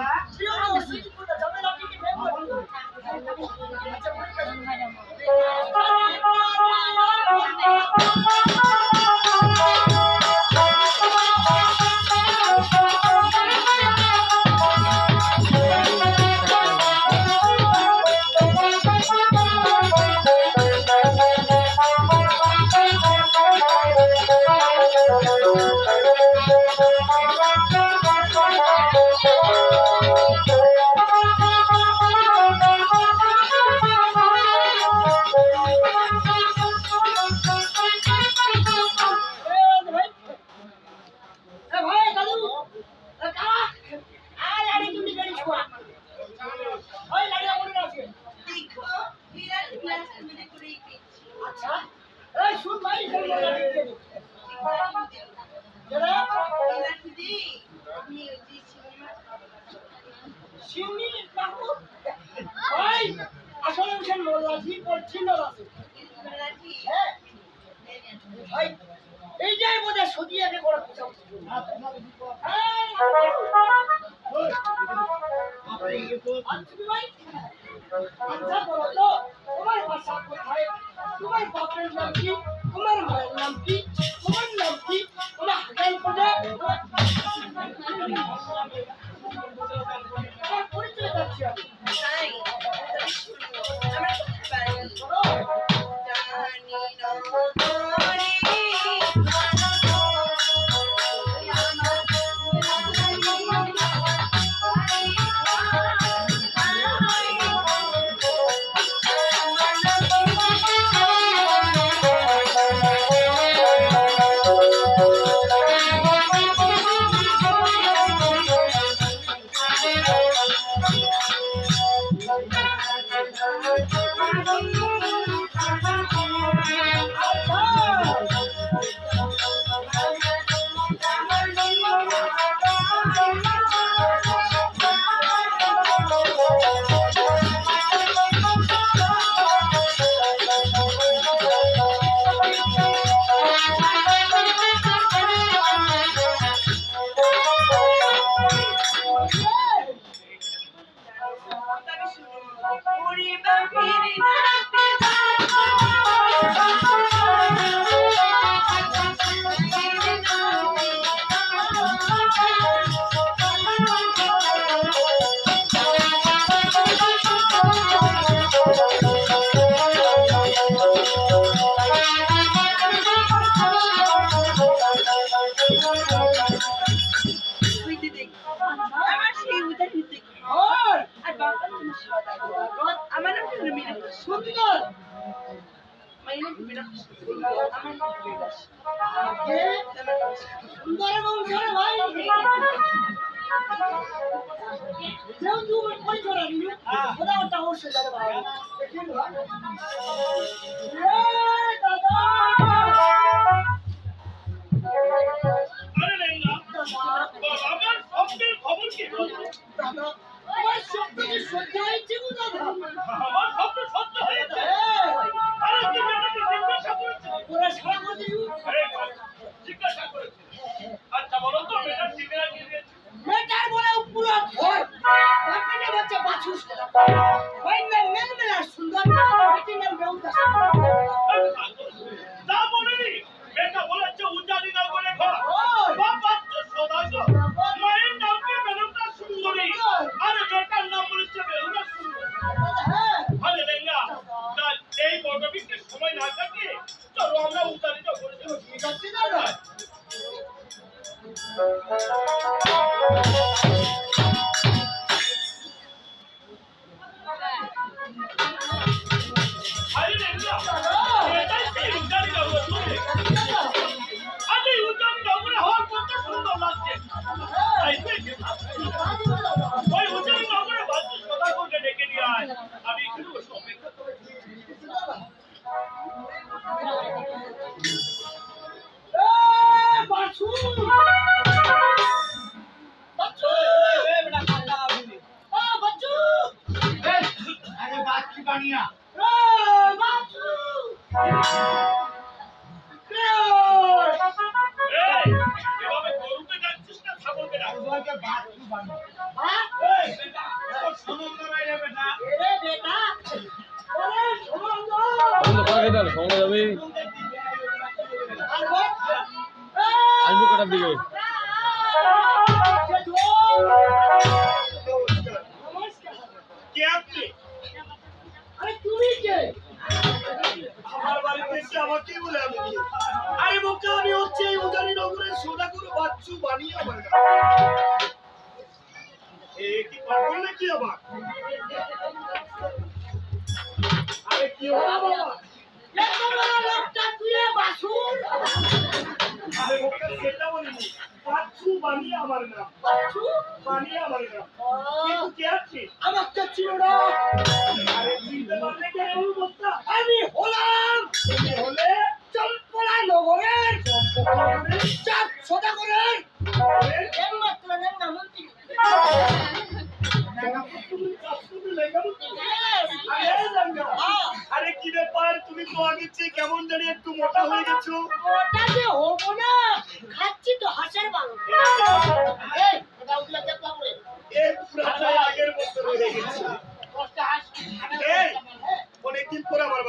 Uh, এই যে বোধ হয় সদিয়াকে করা তোমার ভাষা কোথায় তোমার বাপের নাম কি? তোমার নাম কি? তোমার নাম কি সুন্দর সুন্দর এবং ধরে ভাই যেহেতু পরিচয় রাখবি ওটা ওটা অবশ্যই যাবে ভাই দাদা এভাবে গরুকে ডাকছিস না ছাগলকে ডাকছিস? আমাকেই বলে আমি আরে বোকা, আমি হচ্ছে এই উজানি নগরের সদাগর বাচ্চু বানিয়ে আমার। এ কি পাগল নাকি আবার? আরে কি হলো বাবা? লোকটা তুই এ বাছুর আরে বোকা, সেটা বলিনি। বাচ্চু বানিয়ে আমার নাম। বাছু বানিয়ে আমার নাম। কিন্তু কে? আমার তো ছিল না আরে চিনতে পারলে কে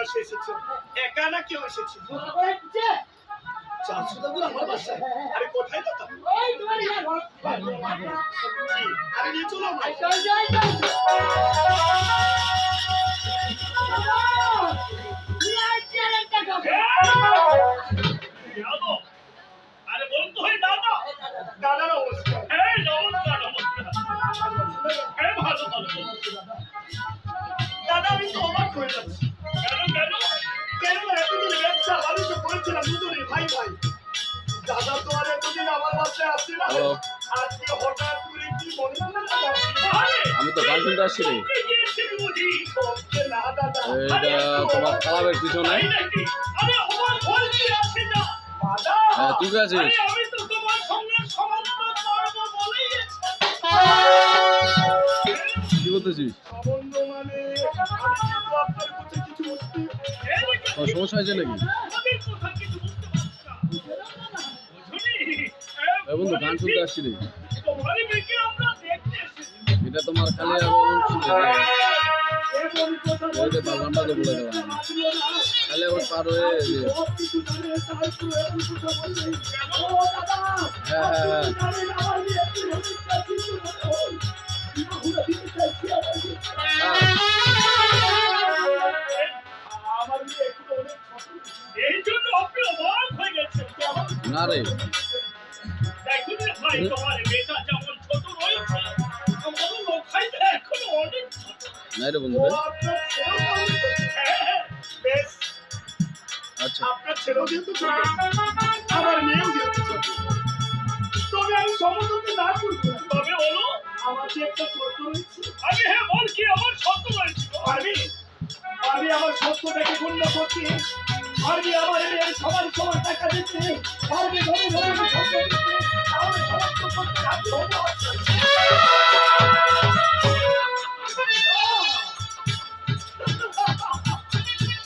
বাসায় এসেছ। একা না কেউ এসেছে? চারশো দাগুর আমার বাসায়। আরে কোথায় তো ইয়া। আরে নিয়ে চলো। আরে বলুন তো দাদা দাদা নমস্কার এই নমস্কার নমস্কার। এই ভালো ভালো। তো করেছিলাম ভাই ভাই। দাদা তো আর এতদিন আমার বাসায় আসছে না হ্যালো। আজকে হঠাৎ করে কি মনে হলো আমি তো গান শুনতে আসছি এইটা তোমার ক্লাবের পিছনে। তাই নাকি? আরে আমার ভয় কি আছে হ্যাঁ তুই আছিস আরে আমি তো তোমার সঙ্গে বন্ধু গান শুনতে আসছি রে। এটা তোমার খালি আর শুনতে এ বলি কথা ওই যে বাগানটা তো বলে গেলাম খালি আবার পার হয়ে হ্যাঁ হ্যাঁ হ্যাঁ? না রে। নাই রে বন্ধু ও রে আপনার ছেলেও তাহলে ছোট। বেশ, আচ্ছা। আপনার ছেলেও যেহেতু ছোট, আমার মেয়েও যেহেতু ছোট। তবে আমি সমুদ্রকে না করব তবে হলো আমার যে একটা শর্ত রয়েছে। হ্যাঁ বল কি আমার শর্ত রয়েছে? পারবি পারবি আমার শর্তটাকে পূর্ণ করতে পারবি আমার সবার সবার টাকা দিতে পারবি ধরে ধরে আমি শর্ত দিতে তাহলে সমস্ত করতে রাজি হব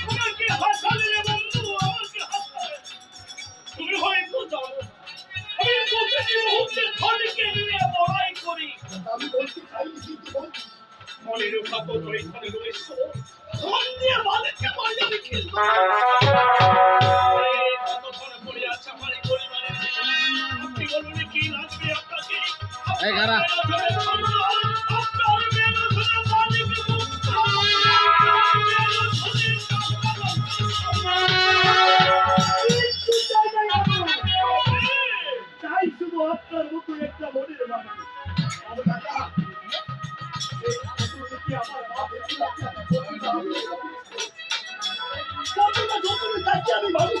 তোমাকে হাসালে রে বন্ধু আমাকে হাসালে তুমি হয়তো জানো না, আমি প্রতিটি মুহূর্তে ধনীকে নিয়ে লড়াই করি আমি বলতে চাই কিন্তু বলছি, মনে রক্ষা করব এখানে রয়েছে ধন দিয়ে মালিককে এই গাড়া। আপনার মেয়ের জন্য, আপনার মেয়ের জন্য মালিক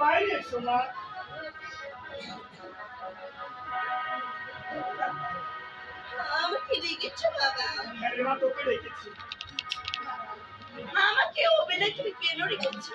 বাইরে আমাকে রেখেছো বাবা? ম্যাডামা তোকে রেখেছি আমাকে ও বেলায় তুমি কেন রেখেছো?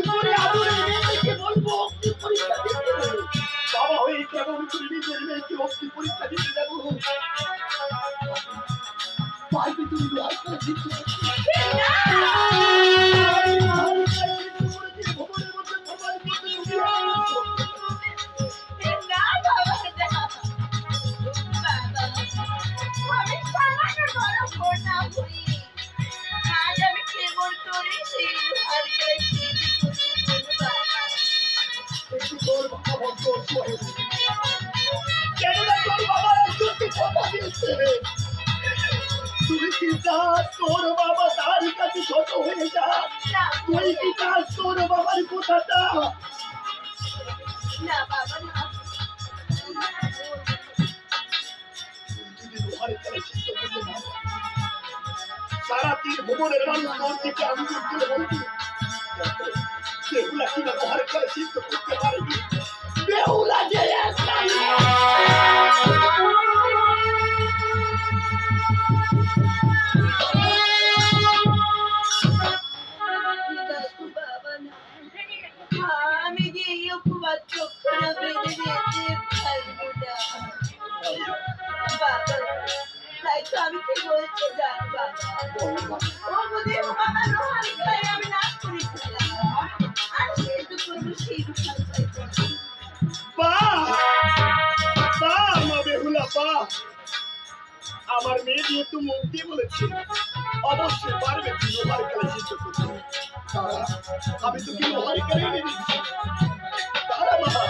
অগ্নি পরীক্ষা দিতে যাব। পাইবে তুমি বিহার করে দিতে না চাস তোর বাবা তার কাছে ছোট হয়ে যা তুই কি চাস তোর বাবার কথাটা? না বাবা না। সারা তিন ভুবনের মানুষ তোর দিকে আঙ্গুল তুলে বলবি বেহুলা কিনা লোহার তলে সিদ্ধ করতে পারবি। বেহুলা যে বা বা মা বেহুলা বা আমার মেয়ে যেহেতু মুখ দিয়ে বলেছে অবশ্যই পারবে তুই লোহার কালে সিদ্ধ করতে আমি তোকে লোহার কালে নিয়ে দিচ্ছি তারা বাবা